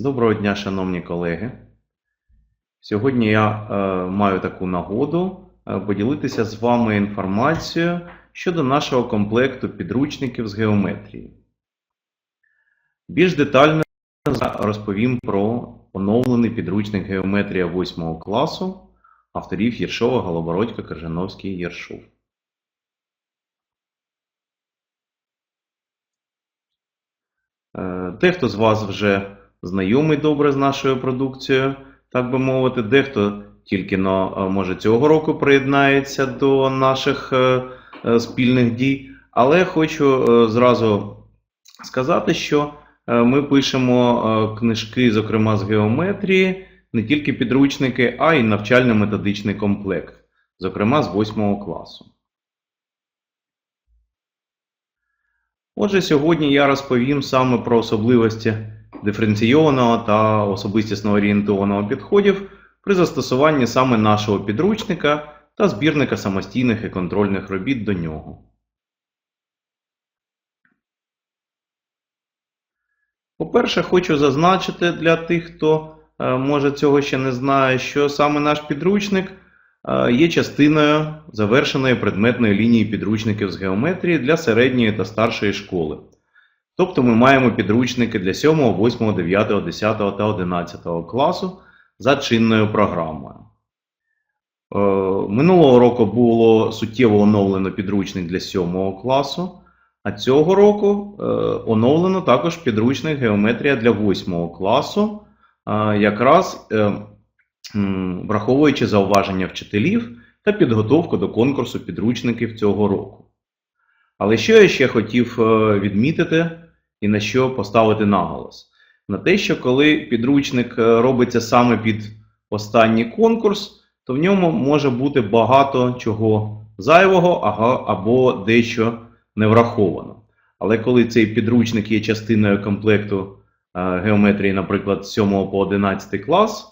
Доброго дня, шановні колеги. Сьогодні я е, маю таку нагоду е, поділитися з вами інформацією щодо нашого комплекту підручників з геометрії. Більш детально розповім про оновлений підручник геометрія 8 класу авторів Єршова, Голобородька, Крижановський, Єршов. Дехто з вас вже знайомий добре з нашою продукцією, так би мовити, дехто тільки но, е, може цього року приєднається до наших е, е, спільних дій. Але хочу зразу сказати, що ми пишемо книжки, зокрема з геометрії, не тільки підручники, а й навчально-методичний комплект, зокрема з 8 класу. Отже, сьогодні я розповім саме про особливості диференційованого та особистісно орієнтованого підходів при застосуванні саме нашого підручника та збірника самостійних і контрольних робіт до нього. По-перше, хочу зазначити для тих, хто е, може цього ще не знає, що саме наш підручник е, є частиною завершеної предметної лінії підручників з геометрії для середньої та старшої школи. Тобто ми маємо підручники для 7, 8, 9, 10 та 11 класу за чинною програмою. Е, Минулого року було суттєво оновлено підручник для 7 класу, а цього року е, оновлено також підручник геометрія для 8 класу, е, якраз враховуючи зауваження вчителів та підготовку до конкурсу підручників цього року. Але що я ще хотів відмітити і на що поставити наголос? На те, що коли підручник е, робиться саме під останній конкурс, то в ньому може бути багато чого зайвого або дещо не враховано. Але коли цей підручник є частиною комплекту е, геометрії, наприклад, з 7 по 11 клас,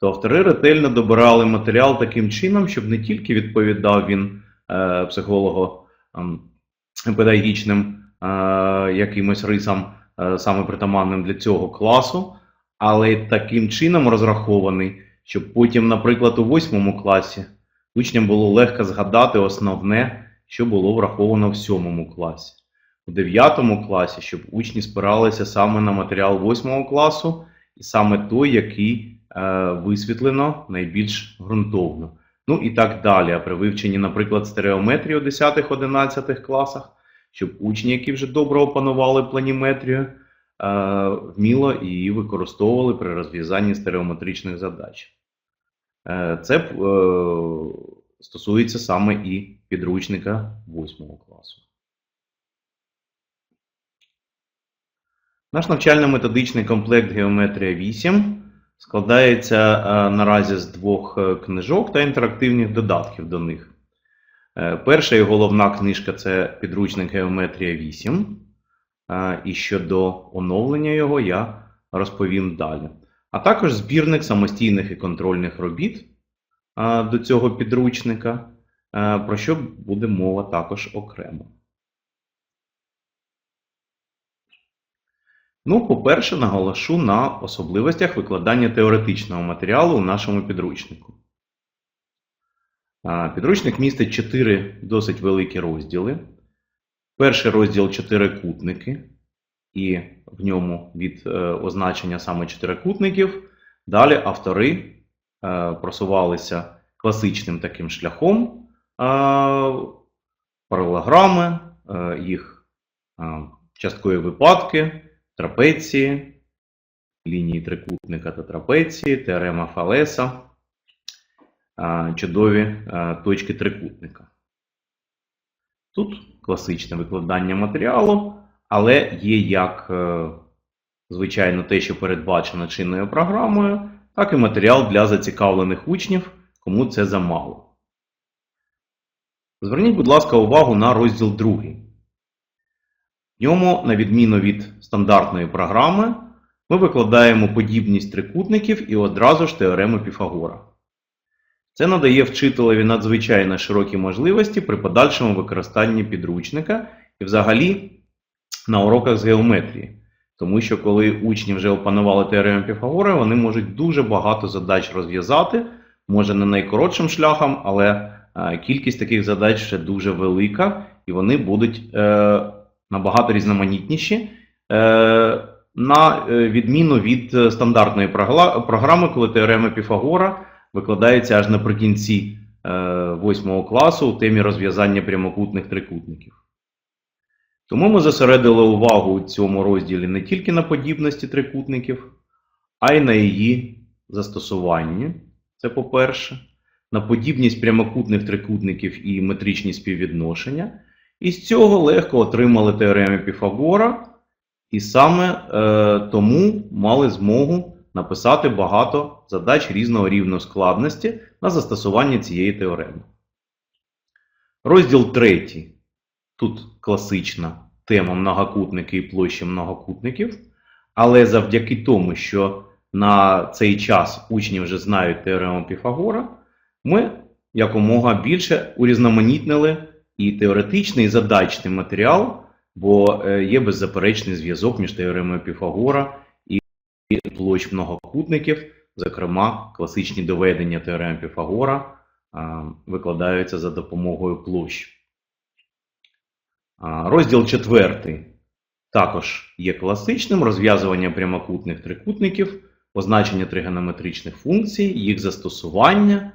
то автори ретельно добирали матеріал таким чином, щоб не тільки відповідав він е, психолого ем, педагогічним якимось рисам, е, саме притаманним для цього класу, але таким чином розрахований, щоб потім, наприклад, у восьмому класі учням було легко згадати основне, що було враховано в сьомому класі. У дев'ятому класі, щоб учні спиралися саме на матеріал восьмого класу, і саме той, який е, висвітлено найбільш ґрунтовно. Ну і так далі. А при вивченні, наприклад, стереометрії у 10-11 класах, щоб учні, які вже добре опанували планіметрію, е, вміло її використовували при розв'язанні стереометричних задач. Е, Це е, стосується саме і підручника 8 класу. Наш навчально-методичний комплект Геометрія 8 складається наразі з двох книжок та інтерактивних додатків до них. Е, Перша і головна книжка це підручник Геометрія 8. Е, І щодо оновлення його я розповім далі. А також збірник самостійних і контрольних робіт е, до цього підручника, про що буде мова також окремо. Ну, по-перше, наголошу на особливостях викладання теоретичного матеріалу у нашому підручнику. Підручник містить чотири досить великі розділи. Перший розділ чотирикутники, і в ньому від е, означення саме чотирикутників. Далі автори е, просувалися класичним таким шляхом е, паралелограми, е, їх часткові випадки, трапеції, лінії трикутника та трапеції, теорема Фалеса, чудові точки трикутника. Тут класичне викладання матеріалу, але є як, е, звичайно, те, що передбачено чинною програмою, так і матеріал для зацікавлених учнів, кому це замало. Зверніть, будь ласка, увагу на розділ 2. В ньому, на відміну від стандартної програми, ми викладаємо подібність трикутників і одразу ж теорему Піфагора. Це надає вчителеві надзвичайно широкі можливості при подальшому використанні підручника і взагалі на уроках з геометрії. Тому що коли учні вже опанували теорему Піфагора, вони можуть дуже багато задач розв'язати, може не найкоротшим шляхом, але е, кількість таких задач ще дуже велика, і вони будуть е, набагато різноманітніші. Е, на відміну від стандартної програми, коли теорема Піфагора викладається аж наприкінці е, 8 класу у темі розв'язання прямокутних трикутників. Тому ми зосередили увагу у цьому розділі не тільки на подібності трикутників, а й на її застосуванні. Це по-перше, на подібність прямокутних трикутників і метричні співвідношення. І з цього легко отримали теорему Піфагора, і саме е, тому мали змогу написати багато задач різного рівня складності на застосування цієї теореми. Розділ третій. Тут класична тема многокутники і площі многокутників. Але завдяки тому, що на цей час учні вже знають теорему Піфагора, ми якомога більше урізноманітнили і теоретичний, і задачний матеріал, бо е, є беззаперечний зв'язок між теоремою Піфагора і площ многокутників. Зокрема, класичні доведення теореми Піфагора викладаються за допомогою площ. Розділ четвертий також є класичним розв'язування прямокутних трикутників, позначення тригонометричних функцій, їх застосування.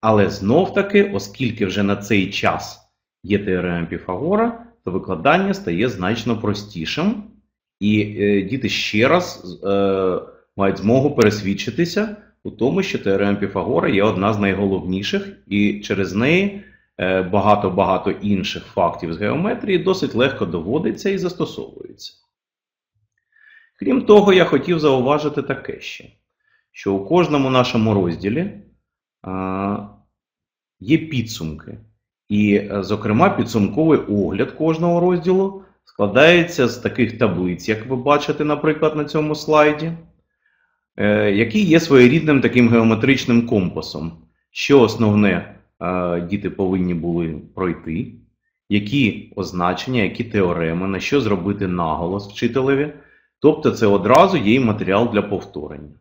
Але знов таки, оскільки вже на цей час є теорема Піфагора, то викладання стає значно простішим, і е, діти ще раз е, мають змогу пересвідчитися у тому, що теорема Піфагора є одна з найголовніших, і через неї е, багато-багато інших фактів з геометрії досить легко доводиться і застосовується. Крім того, я хотів зауважити таке ще, що у кожному нашому розділі а, є підсумки. І, е, зокрема, підсумковий огляд кожного розділу складається з таких таблиць, як ви бачите, наприклад, на цьому слайді, е, які є своєрідним таким геометричним компасом, що основне е, діти повинні були пройти, які означення, які теореми, на що зробити наголос вчителеві. Тобто, це одразу є і матеріал для повторення.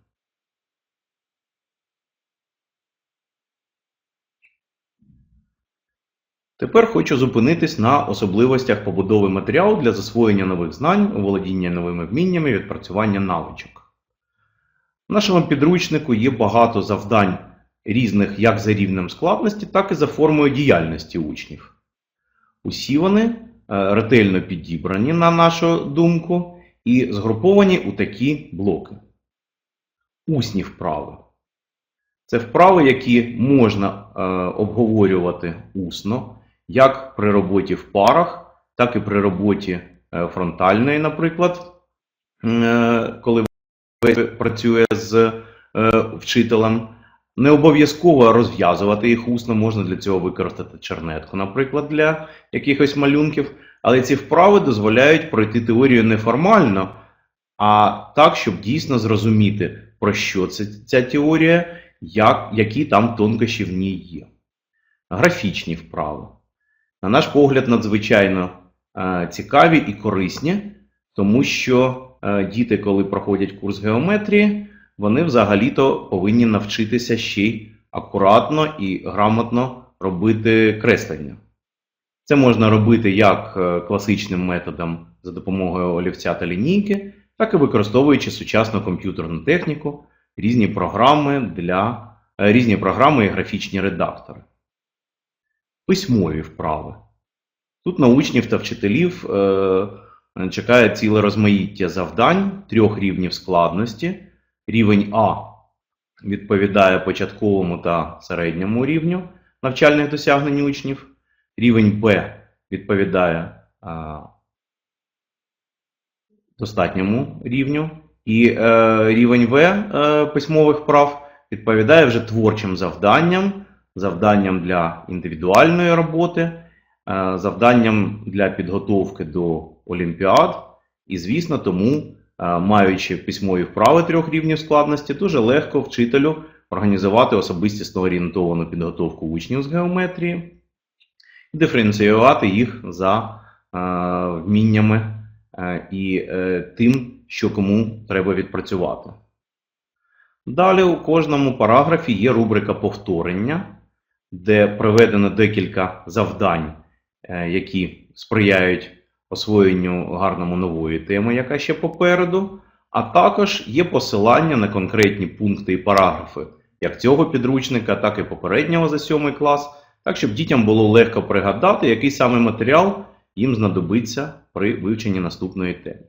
Тепер хочу зупинитись на особливостях побудови матеріалу для засвоєння нових знань, володіння новими вміннями, відпрацювання навичок. В нашому підручнику є багато завдань різних як за рівнем складності, так і за формою діяльності учнів. Усі вони е, ретельно підібрані, на нашу думку, і згруповані у такі блоки. Усні вправи. Це вправи, які можна е, обговорювати усно, як при роботі в парах, так і при роботі е, фронтальної, наприклад, е, коли працює з е, вчителем. Не обов'язково розв'язувати їх усно, можна для цього використати чернетку, наприклад, для якихось малюнків. Але ці вправи дозволяють пройти теорію не формально, а так, щоб дійсно зрозуміти, про що це ця теорія, як, які там тонкощі в ній є. Графічні вправи. На наш погляд, надзвичайно е, цікаві і корисні, тому що е, діти, коли проходять курс геометрії, вони взагалі-то повинні навчитися ще й акуратно і грамотно робити креслення. Це можна робити як е, класичним методом за допомогою олівця та лінійки, так і використовуючи сучасну комп'ютерну техніку, різні програми для різні програми і графічні редактори. Письмові вправи. Тут на учнів та вчителів е, чекає ціле розмаїття завдань трьох рівнів складності. Рівень А відповідає початковому та середньому рівню навчальних досягнень учнів. Рівень Б відповідає а, достатньому рівню. І е, рівень В е, письмових прав відповідає вже творчим завданням, завданням для індивідуальної роботи, е, завданням для підготовки до олімпіад. І, звісно, тому, е, маючи письмові вправи трьох рівнів складності, дуже легко вчителю організувати особистісно орієнтовану підготовку учнів з геометрії диференціювати їх за е, вміннями і тим, що кому треба відпрацювати. Далі у кожному параграфі є рубрика повторення, де проведено декілька завдань, е, які сприяють освоєнню гарному нової теми, яка ще попереду. А також є посилання на конкретні пункти і параграфи як цього підручника, так і попереднього за 7 клас, так щоб дітям було легко пригадати, який саме матеріал їм знадобиться при вивченні наступної теми.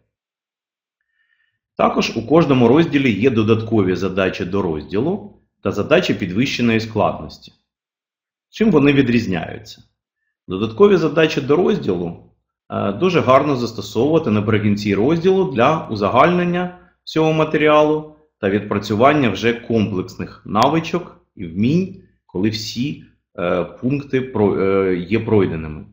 Також у кожному розділі є додаткові задачі до розділу та задачі підвищеної складності. Чим вони відрізняються? Додаткові задачі до розділу е, дуже гарно застосовувати наприкінці розділу для узагальнення цього матеріалу та відпрацювання вже комплексних навичок і вмінь, коли всі е, пункти е, є пройденими.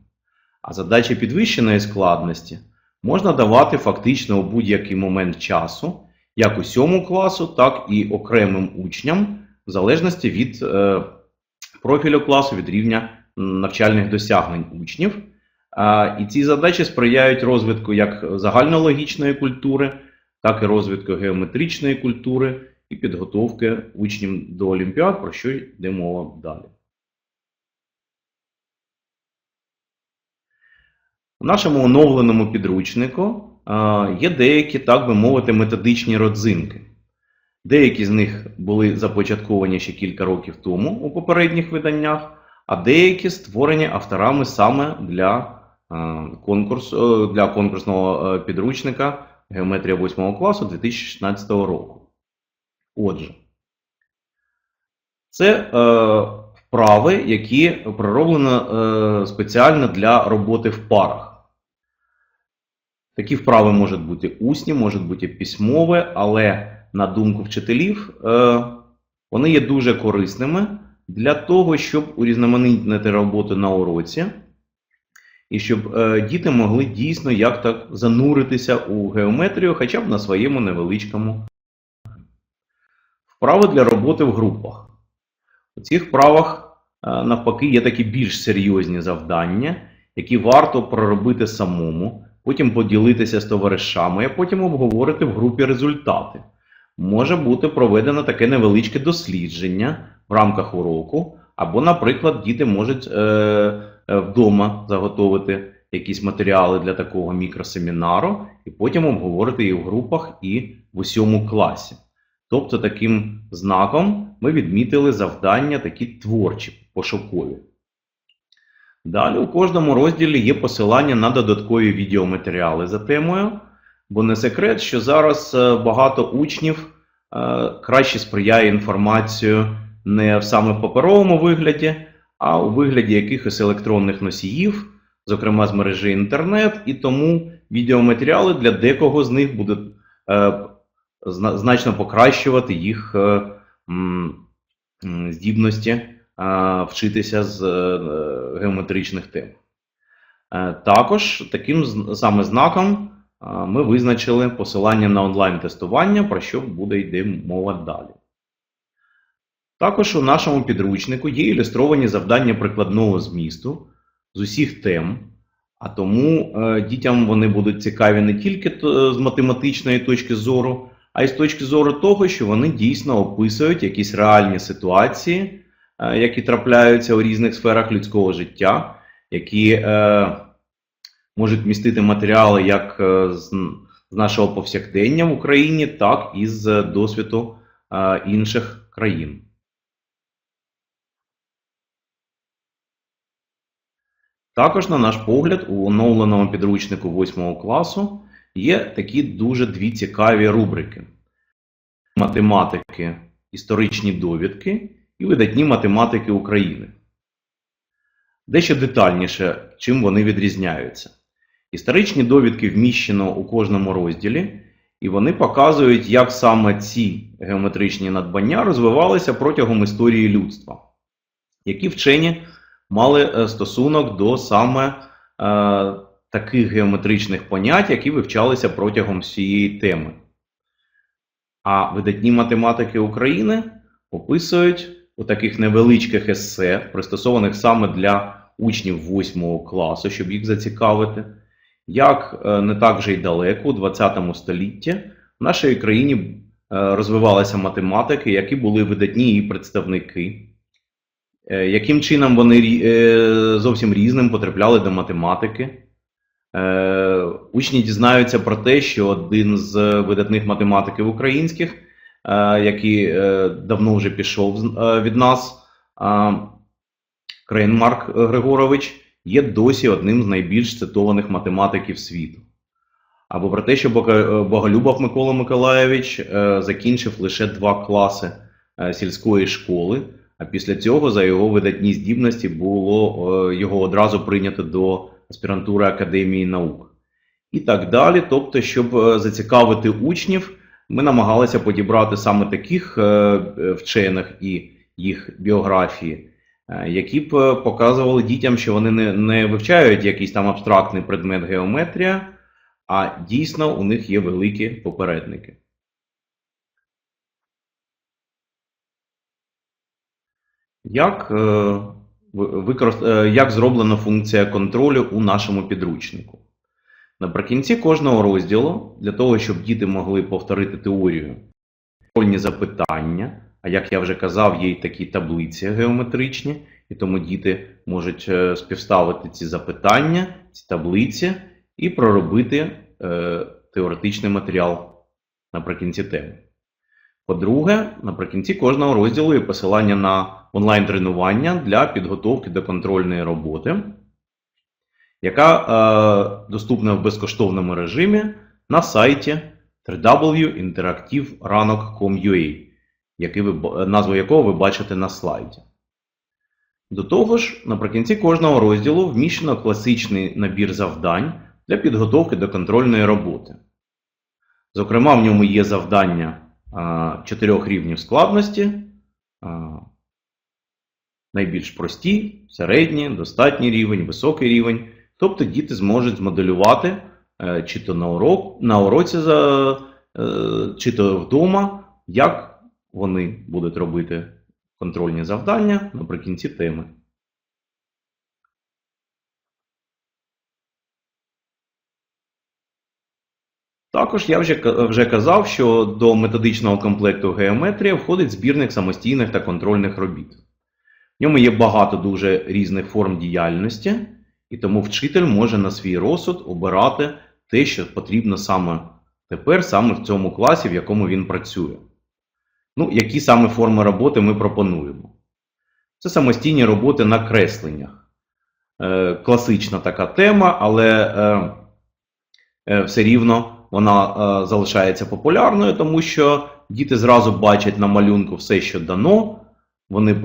А задачі підвищеної складності можна давати фактично у будь-який момент часу, як у 7 класу, так і окремим учням, в залежності від профілю класу, від рівня навчальних досягнень учнів. І ці задачі сприяють розвитку як загальнологічної культури, так і розвитку геометричної культури і підготовки учнів до олімпіад, про що йде мова далі. У нашому оновленому підручнику є деякі, так би мовити, методичні родзинки. Деякі з них були започатковані ще кілька років тому у попередніх виданнях, а деякі створені авторами саме для, е, конкурсу, е, для конкурсного е, підручника Геометрія 8 класу 2016 року. Отже, це е, вправи, які пророблено е, спеціально для роботи в парах. Такі вправи можуть бути усні, можуть бути письмові, але на думку вчителів, е, вони є дуже корисними для того, щоб урізноманітнити роботу на уроці, і щоб е, діти могли дійсно як так зануритися у геометрію, хоча б на своєму невеличкому. Вправи для роботи в групах. У цих вправах, е, навпаки, є такі більш серйозні завдання, які варто проробити самому, потім поділитися з товаришами, а потім обговорити в групі результати. Може бути проведено таке невеличке дослідження в рамках уроку, або, наприклад, діти можуть е, е, вдома заготовити якісь матеріали для такого мікросемінару, і потім обговорити їх в групах і в усьому класі. Тобто, таким знаком ми відмітили завдання такі творчі, пошукові. Далі у кожному розділі є посилання на додаткові відеоматеріали за темою, бо не секрет, що зараз е, багато учнів е, краще сприяє інформацію не в саме в паперовому вигляді, а у вигляді якихось електронних носіїв, зокрема з мережі інтернет, і тому відеоматеріали для декого з них будуть е, значно покращувати їх здібності вчитися з геометричних тем. Також таким саме знаком ми визначили посилання на онлайн-тестування, про що буде йде мова далі. Також у нашому підручнику є ілюстровані завдання прикладного змісту з усіх тем, а тому е, дітям вони будуть цікаві не тільки з математичної точки зору, а й з точки зору того, що вони дійсно описують якісь реальні ситуації, е, які трапляються у різних сферах людського життя, які е, можуть містити матеріали як е, з, нашого повсякдення в Україні, так і з досвіду е, інших країн. Також, на наш погляд, у оновленому підручнику 8 класу є такі дуже дві цікаві рубрики: математики, історичні довідки і видатні математики України. Дещо детальніше, чим вони відрізняються. Історичні довідки вміщено у кожному розділі, і вони показують, як саме ці геометричні надбання розвивалися протягом історії людства, які вчені мали е, стосунок до саме е, таких геометричних понять, які вивчалися протягом всієї теми. А видатні математики України описують у таких невеличких есе, пристосованих саме для учнів 8 класу, щоб їх зацікавити, як е, не так вже й далеко, у 20 столітті, в нашій країні е, розвивалися математики, які були видатні її представники. Е, Яким чином вони зовсім різним потрапляли до математики? Учні дізнаються про те, що один з видатних математиків українських, який давно вже пішов від нас, а, Крейн Марк Григорович, є досі одним з найбільш цитованих математиків світу. Або про те, що е, Боголюбов Микола Миколаєвич е, закінчив лише два класи е, сільської школи, а після цього за його видатні здібності було його одразу прийнято до аспірантури Академії наук. І так далі. Тобто, щоб зацікавити учнів, ми намагалися підібрати саме таких вчених і їх біографії, які б е, показували дітям, що вони не, не вивчають якийсь там абстрактний предмет геометрія, а дійсно у них є великі попередники. Як, е, е, як зроблена функція контролю у нашому підручнику? Наприкінці кожного розділу, для того, щоб діти могли повторити теорію, контрольні запитання, а як я вже казав, є й такі таблиці геометричні, і тому діти можуть е, співставити ці запитання, ці таблиці і проробити е, теоретичний матеріал наприкінці теми. По-друге, наприкінці кожного розділу є посилання на онлайн-тренування для підготовки до контрольної роботи, яка е, доступна в безкоштовному режимі на сайті www.interactiveranok.com.ua, який ви, назву якого ви бачите на слайді. До того ж, наприкінці кожного розділу вміщено класичний набір завдань для підготовки до контрольної роботи. Зокрема, в ньому є завдання чотирьох рівнів складності, найбільш прості, середні, достатній рівень, високий рівень. Тобто діти зможуть змоделювати е, чи то на, урок, на уроці, е, чи то вдома, як вони будуть робити контрольні завдання наприкінці теми. Також я вже, вже казав, що до методичного комплекту геометрія входить збірник самостійних та контрольних робіт. В ньому є багато дуже різних форм діяльності, і тому вчитель може на свій розсуд обирати те, що потрібно саме тепер, саме в цьому класі, в якому він працює. Ну, які саме форми роботи ми пропонуємо? Це самостійні роботи на кресленнях. Е, класична така тема, але е, е, все рівно вона е, залишається популярною, тому що діти зразу бачать на малюнку все, що дано, вони е,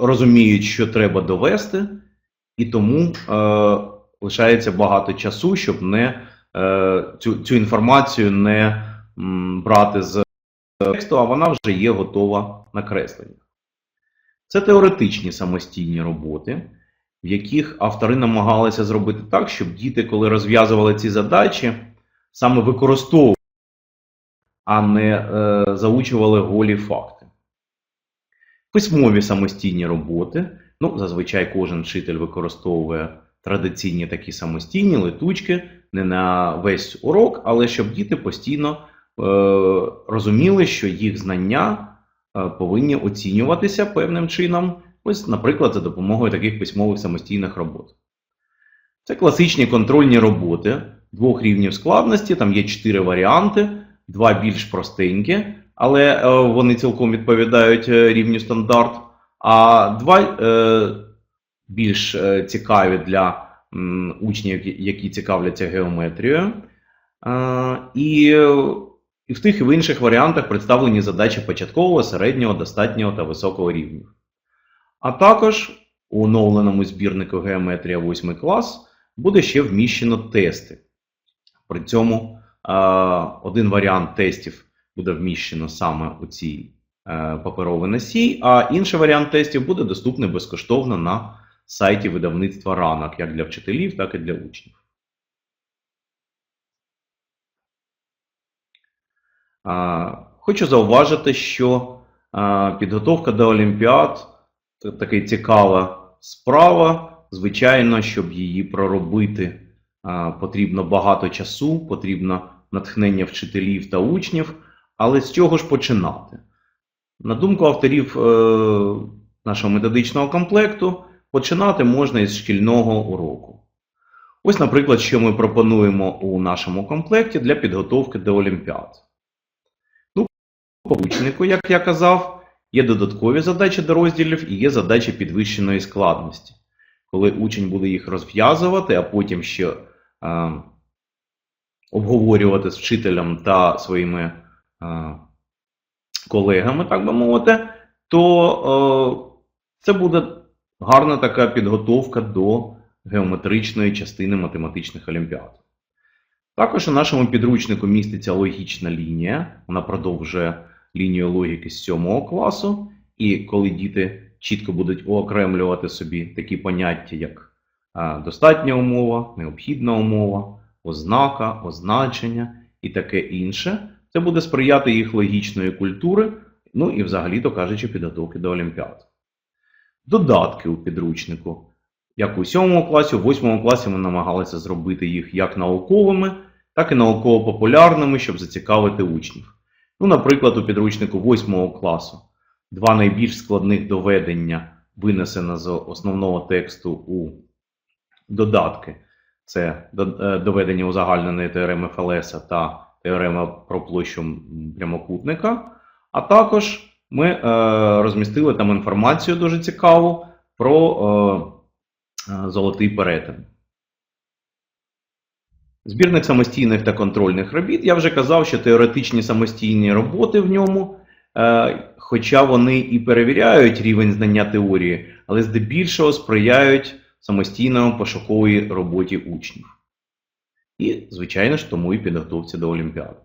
розуміють, що треба довести, і тому е, лишається багато часу, щоб не, е, цю, цю інформацію не м, брати з тексту, а вона вже є готова на кресленні. Це теоретичні самостійні роботи, в яких автори намагалися зробити так, щоб діти, коли розв'язували ці задачі, саме використовували, а не е, заучували голі факти. Письмові самостійні роботи. Ну, зазвичай кожен вчитель використовує традиційні такі самостійні летучки не на весь урок, але щоб діти постійно розуміли, що їх знання е, повинні оцінюватися певним чином, ось, наприклад, за допомогою таких письмових самостійних робот. Це класичні контрольні роботи двох рівнів складності, там є чотири варіанти, два більш простенькі, але е, вони цілком відповідають е, рівню стандарт, а два е, більш е, цікаві для учнів, які, цікавляться геометрією. Е, і, е, і в тих і в інших варіантах представлені задачі початкового, середнього, достатнього та високого рівнів. А також у оновленому збірнику геометрія 8 клас буде ще вміщено тести. При цьому один варіант тестів буде вміщено саме у цій е, паперовій носій, а інший варіант тестів буде доступний безкоштовно на сайті видавництва ранок, як для вчителів, так і для учнів. Хочу зауважити, що підготовка до Олімпіад це така цікава справа. Звичайно, щоб її проробити потрібно багато часу, потрібно натхнення вчителів та учнів, але з чого ж починати? На думку авторів е, нашого методичного комплекту, починати можна із шкільного уроку. Ось, наприклад, що ми пропонуємо у нашому комплекті для підготовки до Олімпіад. Ну, по як я казав, є додаткові задачі до розділів і є задачі підвищеної складності. Коли учень буде їх розв'язувати, а потім ще е, обговорювати з вчителем та своїми е, колегами, так би мовити, то е, це буде гарна така підготовка до геометричної частини математичних олімпіад. Також у нашому підручнику міститься логічна лінія, вона продовжує лінію логіки з 7 класу, і коли діти чітко будуть уокремлювати собі такі поняття, як достатня умова, необхідна умова, ознака, означення і таке інше, це буде сприяти їх логічної культури, ну і взагалі-то кажучи, підготовки до Олімпіад. Додатки у підручнику. Як у 7 класі, у 8 класі ми намагалися зробити їх як науковими, так і науково-популярними, щоб зацікавити учнів. Ну, наприклад, у підручнику 8 класу два найбільш складних доведення винесено з основного тексту у додатки. Це е, доведення узагальненої теореми Фалеса та теорема про площу прямокутника. А також ми е, розмістили там інформацію дуже цікаву про е, е, золотий перетин. Збірник самостійних та контрольних робіт. Я вже казав, що теоретичні самостійні роботи в ньому, е, хоча вони і перевіряють рівень знання теорії, але здебільшого сприяють самостійному пошуковій роботі учнів. І, звичайно ж, тому і підготовці до Олімпіади.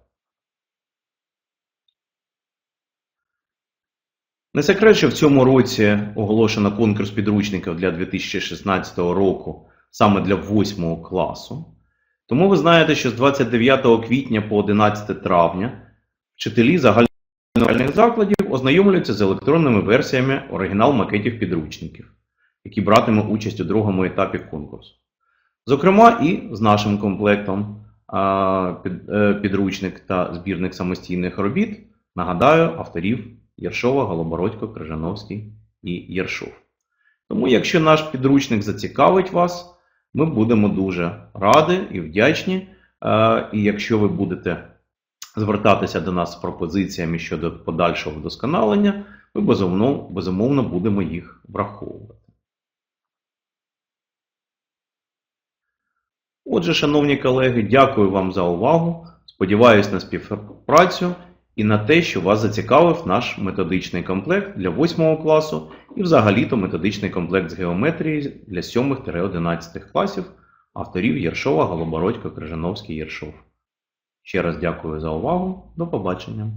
Не секрет, що в цьому році оголошено конкурс підручників для 2016 року саме для 8 класу. Тому ви знаєте, що з 29 квітня по 11 травня вчителі загальноосвітніх закладів ознайомлюються з електронними версіями оригінал-макетів підручників, які братимуть участь у другому етапі конкурсу. Зокрема, і з нашим комплектом е, підручник та збірник самостійних робіт, нагадаю, авторів Єршова, Голобородько, Крижановський і Єршов. Тому, якщо наш підручник зацікавить вас, ми будемо дуже раді і вдячні. Е, І якщо ви будете звертатися до нас з пропозиціями щодо подальшого вдосконалення, ми безумовно, безумовно будемо їх враховувати. Отже, шановні колеги, дякую вам за увагу. Сподіваюсь на співпрацю і на те, що вас зацікавив наш методичний комплект для 8 класу і взагалі-то методичний комплект з геометрії для 7-11 класів авторів Єршова, Голобородько, Крижановський, Єршов. Ще раз дякую за увагу. До побачення.